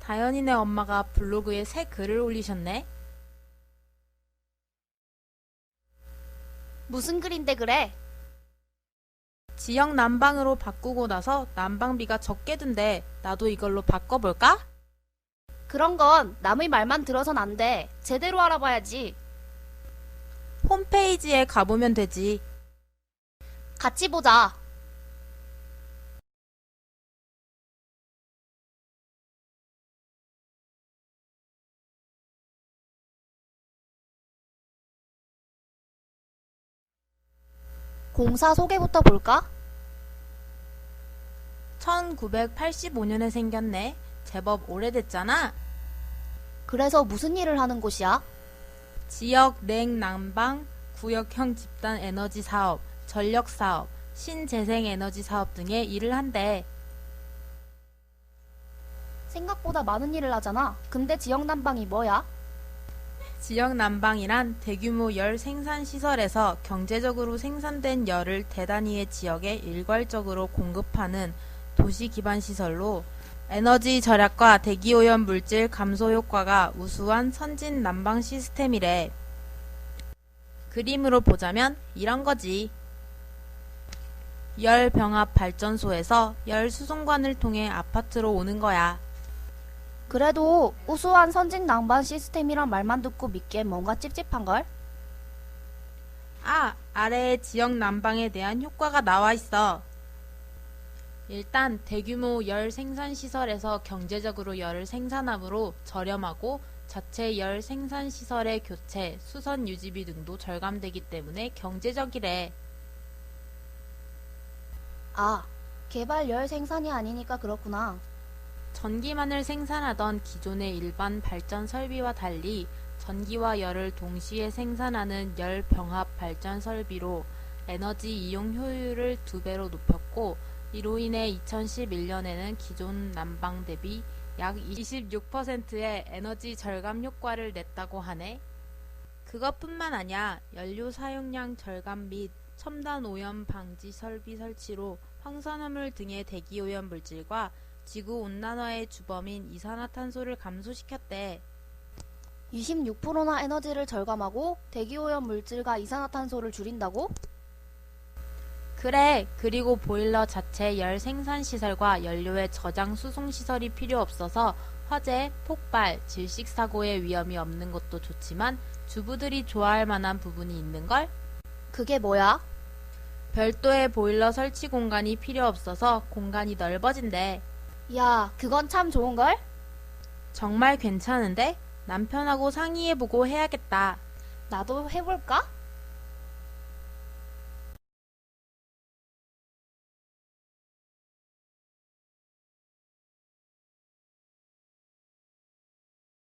다현이네 엄마가 블로그에 새 글을 올리셨네. 무슨 글인데 그래? 지역 난방으로 바꾸고 나서 난방비가 적게 든대. 나도 이걸로 바꿔볼까? 그런 건 남의 말만 들어선 안 돼. 제대로 알아봐야지. 홈페이지에 가보면 되지. 같이 보자. 공사 소개부터 볼까? 1985년에 생겼네. 제법 오래됐잖아. 그래서 무슨 일을 하는 곳이야? 지역 냉난방, 구역형 집단 에너지 사업, 전력 사업, 신재생 에너지 사업 등의 일을 한대. 생각보다 많은 일을 하잖아. 근데 지역 난방이 뭐야? 지역 난방이란 대규모 열 생산 시설에서 경제적으로 생산된 열을 대단위의 지역에 일괄적으로 공급하는 도시 기반 시설로 에너지 절약과 대기 오염 물질 감소 효과가 우수한 선진 난방 시스템이래. 그림으로 보자면 이런 거지. 열 병합 발전소에서 열 수송관을 통해 아파트로 오는 거야. 그래도 우수한 선진 난방 시스템이란 말만 듣고 믿기엔 뭔가 찝찝한걸? 아, 아래에 지역 난방에 대한 효과가 나와 있어. 일단 대규모 열 생산 시설에서 경제적으로 열을 생산하므로 저렴하고 자체 열 생산 시설의 교체, 수선 유지비 등도 절감되기 때문에 경제적이래. 아, 개발 열 생산이 아니니까 그렇구나. 전기만을 생산하던 기존의 일반 발전 설비와 달리 전기와 열을 동시에 생산하는 열 병합 발전 설비로 에너지 이용 효율을 두 배로 높였고 이로 인해 2011년에는 기존 난방 대비 약 26%의 에너지 절감 효과를 냈다고 하네. 그것뿐만 아니야 연료 사용량 절감 및 첨단 오염 방지 설비 설치로 황산화물 등의 대기 오염 물질과 지구 온난화의 주범인 이산화탄소를 감소시켰대. 26%나 에너지를 절감하고 대기오염 물질과 이산화탄소를 줄인다고? 그래, 그리고 보일러 자체 열 생산 시설과 연료의 저장 수송 시설이 필요 없어서 화재, 폭발, 질식 사고의 위험이 없는 것도 좋지만 주부들이 좋아할 만한 부분이 있는걸? 그게 뭐야? 별도의 보일러 설치 공간이 필요 없어서 공간이 넓어진대. 야, 그건 참 좋은걸? 정말 괜찮은데? 남편하고 상의해보고 해야겠다. 나도 해볼까?